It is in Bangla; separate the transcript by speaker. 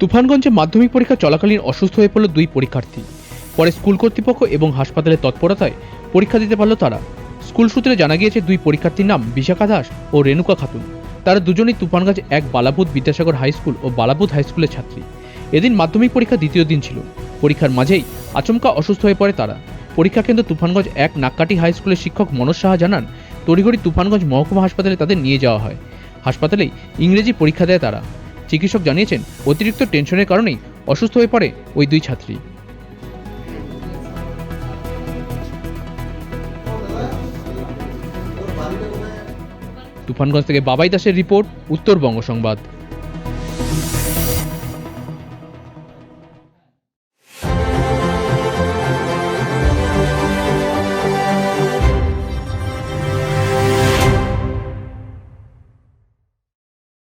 Speaker 1: তুফানগঞ্জে মাধ্যমিক পরীক্ষা চলাকালীন অসুস্থ হয়ে পড়ল দুই পরীক্ষার্থী। পরে স্কুল কর্তৃপক্ষ এবং হাসপাতালের তৎপরতায় পরীক্ষা দিতে পারল তারা। স্কুল সূত্রে জানা গিয়েছে, দুই পরীক্ষার্থীর নাম বিশাখা দাস ও রেণুকা খাতুন। তারা দুজনেই তুফানগঞ্জ এক বালাপুত বিদ্যাসাগর হাই স্কুল ও বালাপুত হাই স্কুলের ছাত্রী। এদিন মাধ্যমিক পরীক্ষা দ্বিতীয় দিন ছিল। পরীক্ষার মাঝেই আচমকা অসুস্থ হয়ে পড়ে তারা। পরীক্ষা কেন্দ্র তুফানগঞ্জ এক নাক্কাটি হাই স্কুলের শিক্ষক মনোজ সাহা জানান, তড়িঘড়ি তুফানগঞ্জ মহকুমা হাসপাতালে তাদের নিয়ে যাওয়া হয়। হাসপাতালেই ইংরেজি পরীক্ষা দেয় তারা। চিকিৎসক জানিয়েছেন, অতিরিক্ত টেনশনের কারণেই অসুস্থ হয়ে পড়ে ওই দুই ছাত্রী। তুফানগঞ্জ থেকে বাবাই দাসের রিপোর্ট, উত্তরবঙ্গ সংবাদ।